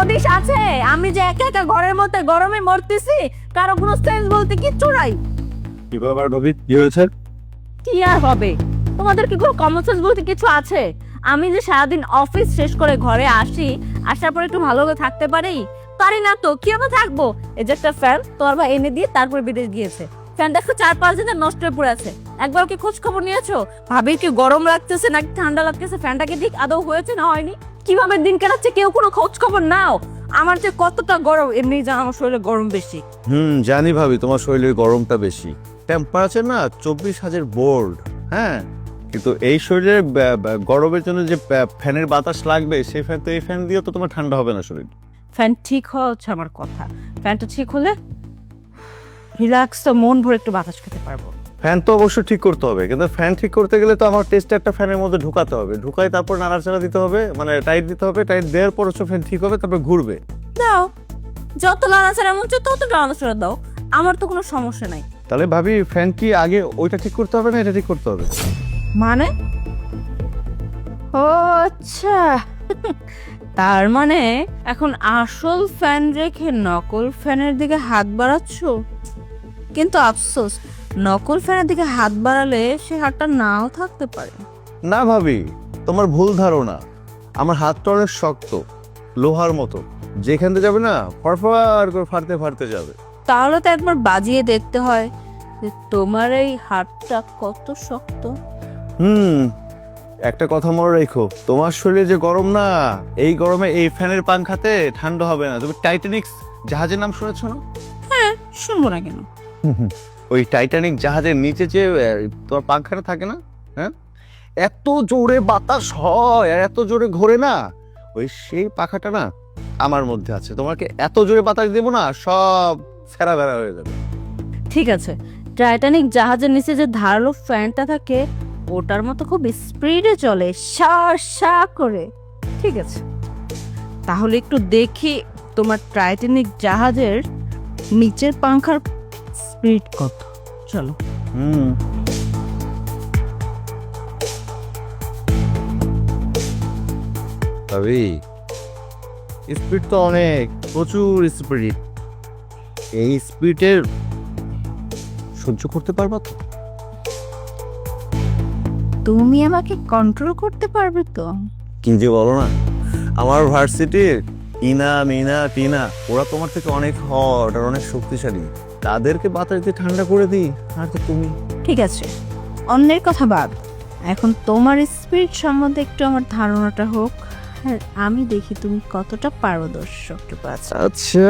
হদিশ আছে। আমি যে একা একা ঘরের মধ্যে গরমে মরতেছি কারও কোনো সেন্স বলতে কিচ্ছু নাই। কি ব্যাপার ভাবি কি হয়েছে? কি আর হবে? তোমাদের কি কোনো কমন সেন্স বলতে কিছু আছে? আমি যে সারাদিন অফিস শেষ করে ঘরে আসি আসার পর একটু ভালো করে থাকতে পারি? পারি না তো কীভাবে থাকব? এই যে একটা ফ্যান তোর বা এনে দিয়ে তারপর বিদেশ গিয়েছে। ফ্যান দেখো চার পাঁচ দিনের নষ্ট হয়ে পড়ে আছে। একবার কি খোঁজ খবর নিয়েছো? ভাবির কি গরম লাগতেছে নাকি ঠান্ডা লাগতেছে? ফ্যানটাকে ঠিক আদৌ হয়েছে না হয়নি? কীভাবে দিন কাটাচ্ছে কেউ কোনো খোঁজ খবর নাও। আমার যে কতটা গরম এমনি জানো আমার শরীরে গরম বেশি। হুম জানি ভাবি তোমার শরীরের গরমটা বেশি। টেম্পারেচার না চব্বিশ হাজার বোল্ড হ্যাঁ? কিন্তু এই শরীরের ব্যা- গরমের জন্য যে ফ্যানের বাতাস লাগবে সেই ফ্যান তো এই ফ্যান দিয়ে তো তোমার ঠান্ডা হবে না শরীর। ফ্যান ঠিক হওয়া হচ্ছে আমার কথা। ফ্যানটা ঠিক হলে রিল্যাক্স তো মন ভরে একটু বাতাস খেতে পারব। ফ্যান তো অবশ্যই ঠিক করতে হবে কিন্তু ফ্যান ঠিক করতে গেলে তো আমার টেস্ট একটা ফ্যানের মধ্যে ঢুকাতে হবে। ঢুকাই তারপর নাড়াচাড়া দিতে হবে মানে টাইট দিতে হবে টাইট দেওয়ার পর হচ্ছে ফ্যান ঠিক হবে তারপর ঘুরবে। দাও যত নাড়াচাড়া মন চায় তত নাড়াচাড়া দাও আমার তো কোনো সমস্যা নাই। তাহলে ভাবি ফ্যান কি আগে ওইটা ঠিক করতে হবে না এটা ঠিক করতে হবে? মানে? ও আচ্ছা। তার মানে এখন আসল ফ্যান রেখে নকল ফ্যানের দিকে হাত বাড়াচ্ছ? কিন্তু আফসোস নকল ফ্যানের দিকে হাত বাড়ালে সে হাতটা নাও থাকতে পারে। না ভাবি তোমার ভুল ধারণা। আমার হাতটা অনেক শক্ত লোহার মতো। যেখান থেকে যাবে না ফরফর করে ফাটতে ফাটতে যাবে। তাহলে তো একবার বাজিয়ে দেখতে হয় যে তোমার এই হাতটা কত শক্ত। হুম একটা কথা মনে রেখো। তোমার শরীরে যে গরম না এই গরমে এই ফ্যানের পাংখাতে ঠান্ডা হবে না। তুমি টাইটানিক্স জাহাজের নাম শুনেছো না? হ্যাঁ শুনব না কেন। ওই টাইটানিক জাহাজের নিচে যে তোমার পাংখাটা থাকে না? হ্যাঁ? এত জোরে বাতাস হয় আর এত জোরে ঘোরে না। ওই সেই পাখাটা না আমার মধ্যে আছে। তোমাকে এত জোরে বাতাস দেবো না, সব ফেরা বেড়া হয়ে যাবে। ঠিক আছে। টাইটানিক জাহাজের নিচে যে ধারালো ফ্যানটা থাকে, ওটার মতো খুব স্পিডে চলে সা সা করে। ঠিক আছে। তাহলে একটু দেখি তোমার টাইটানিক জাহাজের নিচের পাংখার স্পিড কত চলো। হুম। তবে স্পিড তো অনেক প্রচুর স্পিড। এই স্পিডের সহ্য করতে পারবা তো? তুমি আমাকে কন্ট্রোল করতে পারবে তো? কি যে বলো না আমার ভার্সিটির ইনা মিনা টিনা ওরা তোমার থেকে অনেক হট আর অনেক শক্তিশালী। তাদেরকে বাতাস দিয়ে ঠান্ডা করে দিই আর তো তুমি। ঠিক আছে। অন্যের কথা বাদ। এখন তোমার স্পিরিট সম্বন্ধে একটু আমার ধারণাটা হোক আর আমি দেখি তুমি কতটা আচ্ছা আচ্ছা